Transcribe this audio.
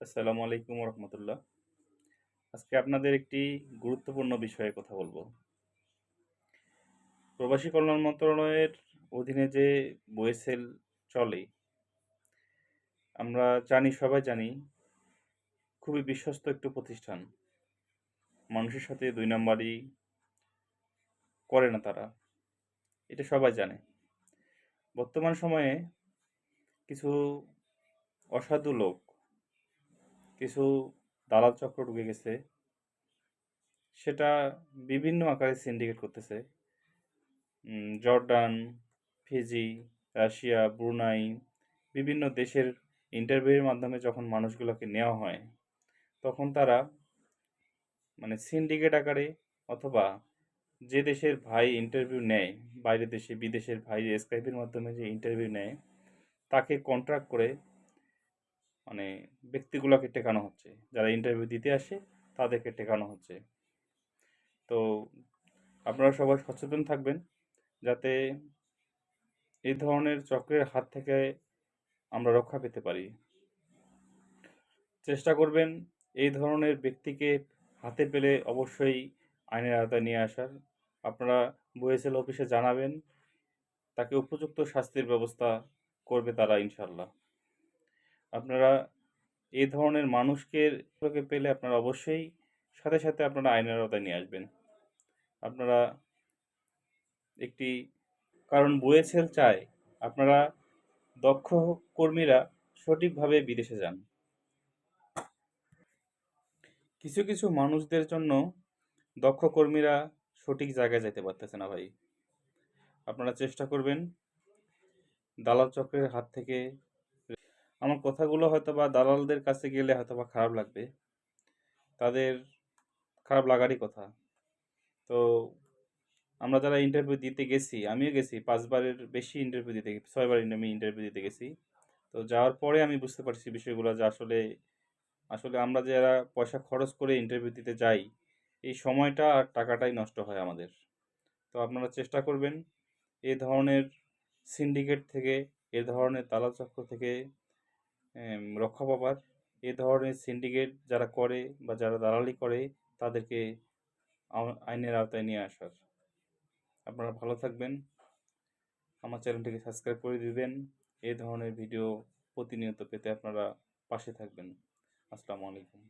আসসালামু আলাইকুম রহমতুল্লাহ আজকে আপনাদের একটি গুরুত্বপূর্ণ বিষয়ে কথা বলব। প্রবাসী কল্যাণ মন্ত্রণালয়ের অধীনে যে বইএসএল চলে, আমরা জানি, সবাই জানি, খুবই বিশ্বস্ত একটি প্রতিষ্ঠান। মানুষের সাথে দুই নাম্বারই করে না তারা। এটা সবাই জানে। বর্তমান সময়ে কিছু অসাধু লোক কিছু দালাল চক্র ঢুকে গেছে। সেটা বিভিন্ন আকারে সিন্ডিকেট করতেছে। জর্ডান, ফিজি, রাশিয়া, ব্রুনাই, বিভিন্ন দেশের ইন্টারভিউয়ের মাধ্যমে যখন মানুষগুলোকে নেওয়া হয়, তখন তারা মানে সিন্ডিকেট আকারে অথবা যে দেশের ভাই ইন্টারভিউ নেয়, বাইরের দেশে বিদেশের ভাই স্কাইপের মাধ্যমে যে ইন্টারভিউ নেয়, তাকে কন্ট্রাক্ট করে মানে ব্যক্তিগুলোকে টেকানো হচ্ছে। যারা ইন্টারভিউ দিতে আসে, তাদেরকে টেকানো হচ্ছে। তো আপনারা সবাই সচেতন থাকবেন যাতে এই ধরনের চক্রের হাত থেকে আমরা রক্ষা পেতে পারি। চেষ্টা করবেন এই ধরনের ব্যক্তিকে হাতে পেলে অবশ্যই আইনের আওতায় নিয়ে আসার। আপনারা বইএসএল অফিসে জানাবেন, তাকে উপযুক্ত শাস্তির ব্যবস্থা করবে তারা ইনশাল্লাহ আপনারা এই ধরনের মানুষকে পেলে আপনারা অবশ্যই সাথে সাথে আপনারা আইনের আওতায় নিয়ে আসবেন। আপনারা একটি কারণ বইয়েছেল চায়, আপনারা দক্ষ কর্মীরা সঠিকভাবে বিদেশে যান। কিছু কিছু মানুষদের জন্য দক্ষ কর্মীরা সঠিক জায়গায় যেতে পারতেছে না ভাই। আপনারা চেষ্টা করবেন দালাল চক্রের হাত থেকে আমার কথাগুলো হয়তো বা দালালদের কাছে গেলে হয়তো বা খারাপ লাগবে। তাদের খারাপ লাগারই কথা। তো আমরা যারা ইন্টারভিউ দিতে গেছি, আমিও গেছি, পাঁচবারের বেশি ইন্টারভিউ দিতে ছয়বার আমি ইন্টারভিউ দিতে গেছি। তো যাওয়ার পরে আমি বুঝতে পারছি বিষয়গুলো যে আসলে আসলে আমরা যারা পয়সা খরচ করে ইন্টারভিউ দিতে যাই, এই সময়টা আর টাকাটাই নষ্ট হয় আমাদের। তো আপনারা চেষ্টা করবেন, এ ধরনের সিন্ডিকেট থেকে, এ ধরনের তালাচক্র থেকে রক্ষা পাবার। এ ধরনের সিন্ডিকেট যারা করে বা যারা দালালি করে, তাদেরকে আইনের আওতায় নিয়ে আসার। আপনারা ভালো থাকবেন। আমার চ্যানেলটিকে সাবস্ক্রাইব করে দিবেন। এই ধরনের ভিডিও প্রতিনিয়ত পেতে আপনারা পাশে থাকবেন। আসসালামু আলাইকুম।